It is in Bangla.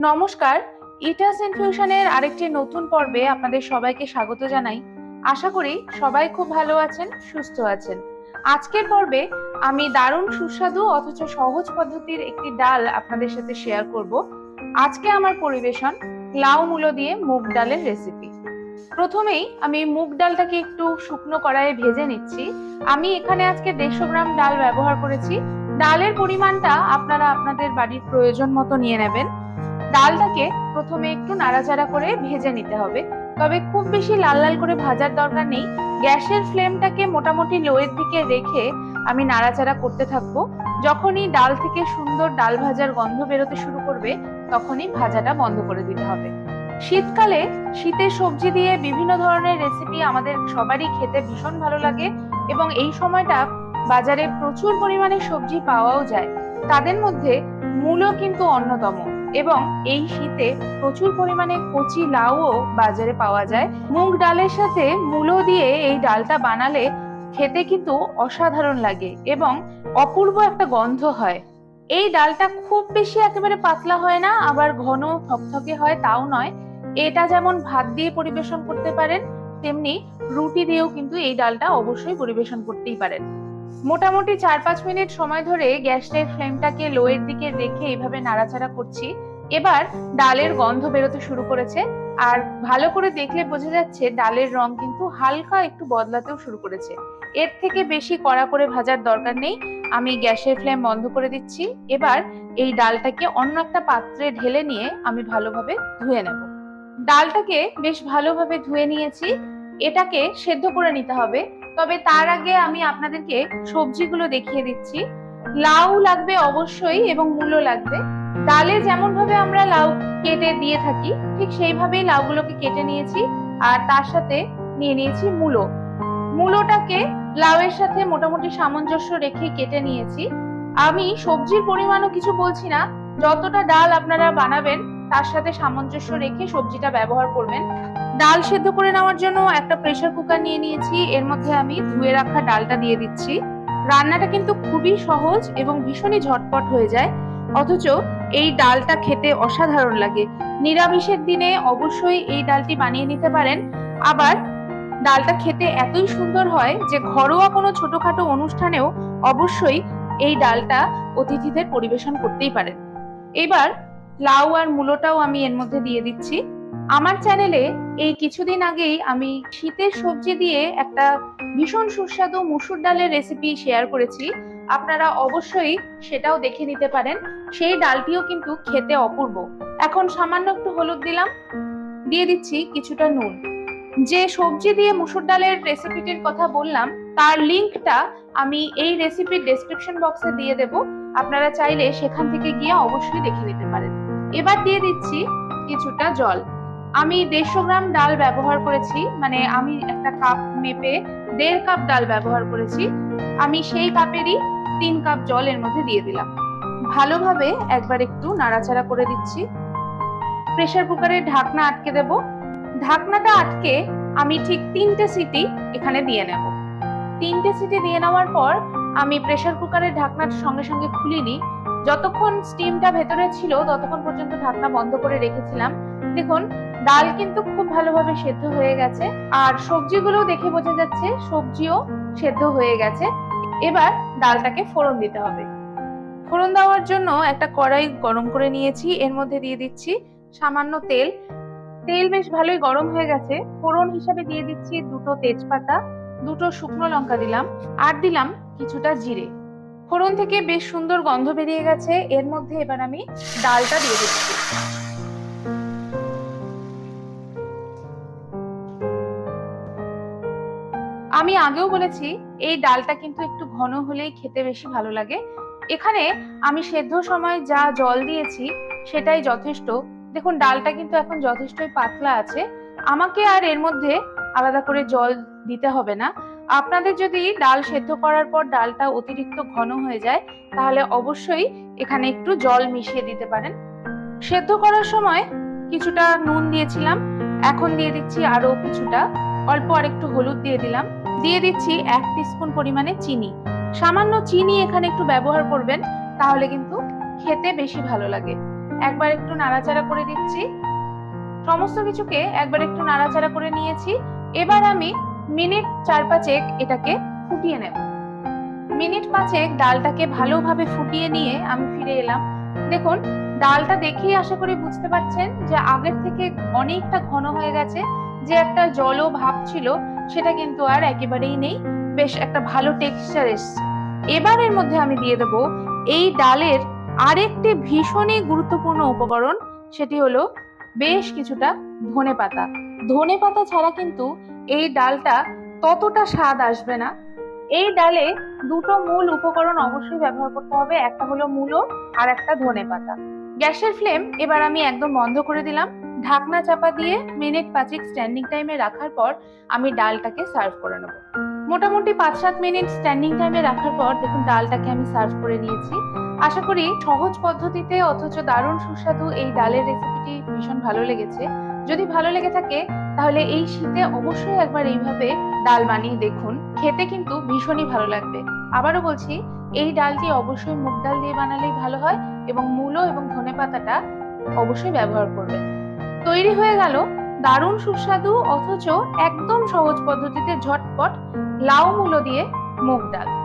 নমস্কার ইটাস ইনফিউশনের আরেকটি নতুন পর্বে আপনাদের সবাইকে স্বাগত জানাই। আশা করি সবাই খুব ভালো আছেন, সুস্থ আছেন। আজকের পর্বে আমি দারুণ সুস্বাদু অথচ সহজ পদ্ধতির একটি ডাল আপনাদের সাথে শেয়ার করব। আজকে আমার পরিবেশন লাউ মূলো দিয়ে মুগ ডালের রেসিপি প্রথমেই আমি মুগ ডালটাকে একটু শুকনো কড়াইয়ে ভেজে নিচ্ছি। আমি এখানে আজকে দেড়শো গ্রাম ডাল ব্যবহার করেছি। ডালের পরিমাণটা আপনারা আপনাদের বাড়ির প্রয়োজন মতো নিয়ে নেবেন। ডালটাকে প্রথমে একটু নাড়াচাড়া করে ভেজে নিতে হবে। তবে খুব বেশি লাল লাল করে ভাজার দরকার নেই। গ্যাসের ফ্লেমটাকে মোটামুটি লোয়ের দিকে রেখে আমি নাড়াচাড়া করতে থাকব। যখনই ডাল থেকে সুন্দর ডাল ভাজার গন্ধ বেরোতে শুরু করবে, তখনই ভাজাটা বন্ধ করে দিতে হবে। শীতকালে শীতের সবজি দিয়ে বিভিন্ন ধরনের রেসিপি আমাদের সবারই খেতে ভীষণ ভালো লাগে এবং এই সময়টা বাজারে প্রচুর পরিমাণে সবজি পাওয়াও যায়। তাদের মধ্যে মূলো কিন্তু অন্যতম। এবং এই শীতে প্রচুর পরিমাণে কচি লাউও বাজারে পাওয়া যায়। মুগ ডালের সাথে মূলো দিয়ে এই ডালটা বানালে খেতে কিন্তু অসাধারণ লাগে এবং অপূর্ব একটা গন্ধ হয়। এই ডালটা খুব বেশি একেবারে পাতলা হয় না, আবার ঘন থকথকে হয়, তাও নয়। এটা যেমন ভাত দিয়ে পরিবেশন করতে পারেন, তেমনি রুটি দিয়েও কিন্তু এই ডালটা অবশ্যই পরিবেশন করতেই পারেন। মোটামুটি চার পাঁচ মিনিট সময় ধরে গ্যাসের ফ্লেমটাকে লোয়ের দিকে রেখে এইভাবে নাড়াচাড়া করছি। এবার ডালের গন্ধ বেরোতে শুরু করেছে। আর ভালো করে দেখলে বোঝা যাচ্ছে ডালের রং কিন্তু হালকা একটু বদলাতেও শুরু করেছে। এর থেকে বেশি কড়া করে ভাজার দরকার নেই। আমি গ্যাসের ফ্লেম বন্ধ করে দিচ্ছি। এবার এই ডালটাকে অন্য একটা পাত্রে ঢেলে নিয়ে আমি ভালোভাবে ধুয়ে নেব। ডালটাকে বেশ ভালোভাবে ধুয়ে নিয়েছি। এটাকে সেদ্ধ করে নিতে হবে। তবে তার আগে আমি আপনাদেরকে সবজিগুলো দেখিয়ে দিচ্ছি। লাউ লাগবে অবশ্যই এবং মূলো লাগবে। ডালে যেমন ভাবে আমরা লাউ কেটে দিয়ে থাকি, ঠিক সেইভাবেই লাউগুলোকে কেটে নিয়েছি আর তার সাথে নিয়ে নিয়েছি মূলো। মূলোটাকে লাউয়ের সাথে মোটামুটি সামঞ্জস্য রেখে কেটে নিয়েছি। আমি সবজির পরিমাণও কিছু বলছি না। যতটা ডাল আপনারা বানাবেন তার সাথে সামঞ্জস্য রেখে সবজিটা ব্যবহার করবেন। ডাল সেদ্ধ করে নেওয়ার জন্য একটা প্রেসার কুকার নিয়ে নিয়েছি। এর মধ্যে আমি ধুয়ে রাখা ডালটা দিয়ে দিচ্ছি। রান্নাটা কিন্তু খুবই সহজ এবং ভীষণই ঝটপট হয়ে যায়। অথচ এই ডালটা খেতে অসাধারণ লাগে। নিরামিষের দিনে অবশ্যই এই ডালটি বানিয়ে নিতে পারেন। আবার ডালটা খেতে এতই সুন্দর হয় যে ঘরোয়া কোনো ছোটখাটো অনুষ্ঠানেও অবশ্যই এই ডালটা অতিথিদের পরিবেশন করতেই পারেন। এবার লাউ আর মূলোটাও আমি এর মধ্যে দিয়ে দিচ্ছি। আমার চ্যানেলে এই কিছুদিন আগেই আমি শীতের সবজি দিয়ে একটা ভীষণ সুস্বাদু মুসুর ডালের রেসিপি শেয়ার করেছি। আপনারা অবশ্যই সেটাও দেখে নিতে পারেন। সেই ডালটিও কিন্তু খেতে অপূর্ব। এখন সামান্য একটু হলুদ দিলাম। দিয়ে দিচ্ছি কিছুটা নুন। যে সবজি দিয়ে মুসুর ডালের রেসিপিটির কথা বললাম, তার লিংকটা আমি এই রেসিপির ডেসক্রিপশন বক্সে দিয়ে দেব। আপনারা চাইলে সেখান থেকে গিয়ে অবশ্যই দেখে নিতে পারেন। এবার দিয়ে দিচ্ছি কিছুটা জল। আমি দেড়শো গ্রাম ডাল ব্যবহার করেছি মানে আমি একটা কাপ মেপে দেড় কাপ ডাল ব্যবহার করেছি। আমি সেই কাপেরই তিন কাপ জল এর মধ্যে দিয়ে দিলাম। ভালোভাবে একবার একটু নাড়াচাড়া করে দিচ্ছি। প্রেসার কুকারের ঢাকনা আটকে দেব। ঢাকনাটা আটকে আমি ঠিক তিনটে সিটি এখানে দিয়ে নেব। তিনটে সিটি দিয়ে নেওয়ার পর আমি প্রেসার কুকারের ঢাকনার সঙ্গে সঙ্গে খুলিনি। যতক্ষণ স্টিমটা ভেতরে ছিল, ততক্ষণ পর্যন্ত ঢাকনা বন্ধ করে রেখেছিলাম। দেখুন, ডাল কিন্তু খুব ভালোভাবে সেদ্ধ হয়ে গেছে, আর সবজিগুলো দেখে বোঝা যাচ্ছে সবজিও সেদ্ধ হয়ে গেছে। এবার ডালটাকে ফোড়ন দিতে হবে। ফোড়ন দেওয়ার জন্য একটা কড়াই গরম করে নিয়েছি, এর মধ্যে দিয়ে দিচ্ছি সামান্য তেল। তেল বেশ ভালোই গরম হয়ে গেছে। ফোড়ন হিসাবে দিয়ে দিচ্ছি দুটো তেজপাতা, দুটো শুকনো লঙ্কা দিলাম, আর দিলাম কিছুটা জিরে। ফোড়ন থেকে বেশ সুন্দর গন্ধ বেরিয়ে গেছে। এর মধ্যে এবার আমি ডালটা দিয়ে দিচ্ছি। আমি আগেও বলেছি, এই ডালটা কিন্তু একটু ঘন হলেই খেতে বেশি ভালো লাগে। এখানে আমি সেদ্ধ সময় যা জল দিয়েছি, সেটাই যথেষ্ট। দেখুন, ডালটা কিন্তু এখন যথেষ্টই পাতলা আছে। আমাকে আর এর মধ্যে আলাদা করে জল দিতে হবে না। আপনাদের যদি ডাল সেদ্ধ করার পর ডালটা অতিরিক্ত ঘন হয়ে যায়, তাহলে অবশ্যই এখানে একটু জল মিশিয়ে দিতে পারেন। সেদ্ধ করার সময় কিছুটা নুন দিয়েছিলাম, এখন দিয়ে দিচ্ছি আরও কিছুটা। অল্প আর একটু হলুদ দিয়ে দিলাম। দিয়ে দিচ্ছি এক স্পুন পরিমাণে চিনি। সামান্য চিনি এখানে একটু ব্যবহার করবেন, তাহলে কিন্তু খেতে বেশি ভালো লাগে। একবার একটু নাড়াচাড়া করে দিচ্ছি। সমস্ত কিছুকে একবার একটু নাড়াচাড়া করে নিয়েছি। এবার আমি মিনিট চার পাঁচেক এটাকে ফুটিয়ে নেব। মিনিট পাঁচেক ডালটাকে ভালোভাবে ফুটিয়ে নিয়ে আমি ফিরে এলাম। দেখুন, ডালটা দেখেই আশা করি বুঝতে পারছেন যে আগের থেকে অনেকটা ঘন হয়ে গেছে। যে একটা জল ভাব ছিল, সেটা কিন্তু আর একেবারেই নেই। বেশ একটা ভালো টেক্সচার এসছে। এবার এর মধ্যে আমি দিয়ে দেবো এই ডালের আরেকটি ভীষণই গুরুত্বপূর্ণ উপকরণ, সেটি হলো বেশ কিছুটা ধনে পাতা ধনে পাতা ছাড়া কিন্তু এই ডালটা ততটা স্বাদ আসবে না। এই ডালে দুটো মূল উপকরণ অবশ্যই ব্যবহার করতে হবে, একটা হলো মূলো আর একটা ধনে পাতা। গ্যাসের ফ্লেম এবার আমি একদম বন্ধ করে দিলাম। ঢাকনা চাপা দিয়ে মিনিট পাঁচেক স্ট্যান্ডিং টাইমে রাখার পর আমি ডালটাকে সার্ভ করে নেব। মোটামুটি পাঁচ সাত মিনিট স্ট্যান্ডিং টাইমে রাখার পর দেখুন ডালটাকে আমি সার্ভ করে নিয়েছি। আশা করি সহজ পদ্ধতিতে অথচ দারুণ সুস্বাদু এই ডালের রেসিপিটি ভীষণ ভালো লেগেছে। যদি ভালো লেগে থাকে তাহলে এই শীতে অবশ্যই একবার এইভাবে ডাল বানিয়ে দেখুন। খেতে কিন্তু ভীষণই ভালো লাগবে। আবারও বলছি, এই ডালটি অবশ্যই মুগ ডাল দিয়ে বানালেই ভালো হয় এবং মূলো এবং ধনে পাতাটা অবশ্যই ব্যবহার করবেন। তৈরি হয়ে গেল দারুণ সুস্বাদু অথচ একদম সহজ পদ্ধতিতে ঝটপট লাউ মূলো দিয়ে মুগ ডাল।